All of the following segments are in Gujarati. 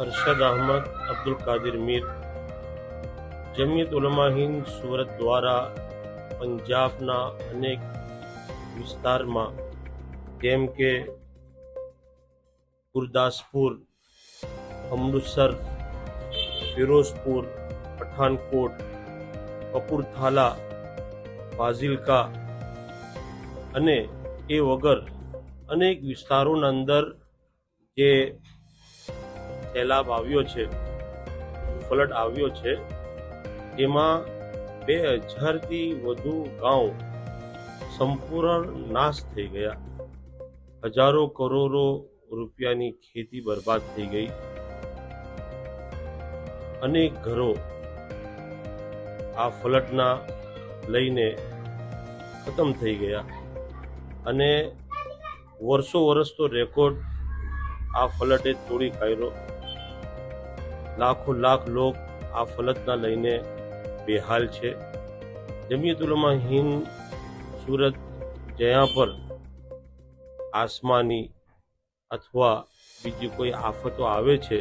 અરશદ અહમદ, અબ્દુલ કાદિર મીર, જમિયત ઉલમા હિન્દ સુરત દ્વારા પંજાબના અનેક વિસ્તારમાં, જેમ કે ગુરદાસપુર, અમૃતસર, ફિરોઝપુર, પઠાનકોટ, કપૂરથાલા, ફાઝિલકા અને એ વગર અનેક વિસ્તારોના અંદર જે સૈલાબ આવ્યો છે ફ્લડ આવ્યો છે. જેમાં બે હજારથી વધુ ગાંવ સંપૂર્ણ નાશ થઈ ગયા. હજારો કરોડો રૂપિયાની ખેતી બરબાદ થઈ ગઈ. અનેક ઘરો આ ફ્લડના લઈને ખતમ થઈ ગયા અને વર્ષો વર્ષ તો રેકોર્ડ આ ફ્લડે તોડી કાઢ્યો. લાખો લાખ લોક આ ફલતના લઈને બેહાલ છે. જમિયતુલમા હિંદ સુરત, જ્યાં પર આસમાની અથવા બીજી કોઈ આફતો આવે છે,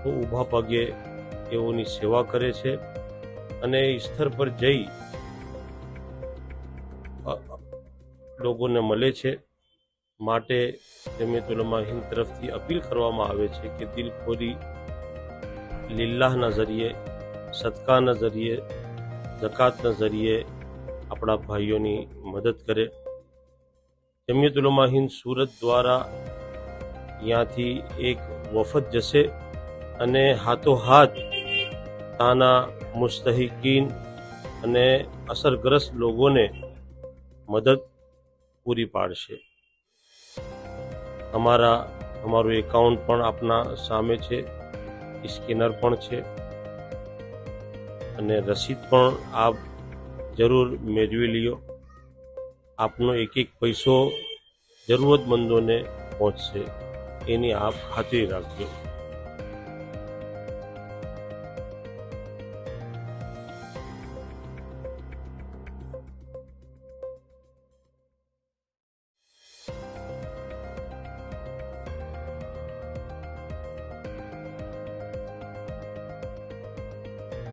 તો ઊભા પગે તેઓની સેવા કરે છે અને એ સ્થળ પર જઈ લોકોને મળે છે. માટે જમિયતુલમા હિંદ તરફથી અપીલ કરવામાં આવે છે કે દિલખોરી લીલ્લાહના જરીએ સદકાના જરીએ જકાતના જરીએ આપણા ભાઈઓની મદદ કરે. જમિયતુલમા હિંદ સુરત દ્વારા ત્યાંથી એક વફદ જશે અને હાથોહાથ તાના મુસ્તહિકીન અને અસરગ્રસ્ત લોકોને મદદ પૂરી પાડશે. અમારા, અમારું એકાઉન્ટ પણ આપના સામે છે સ્કેનર પણ છે. અને રસીદ પણ આપ જરૂર મેળવી લ્યો. આપનો એક એક પૈસો જરૂરતમંદોને પહોંચશે. એની આપ ખાતરી રાખજો.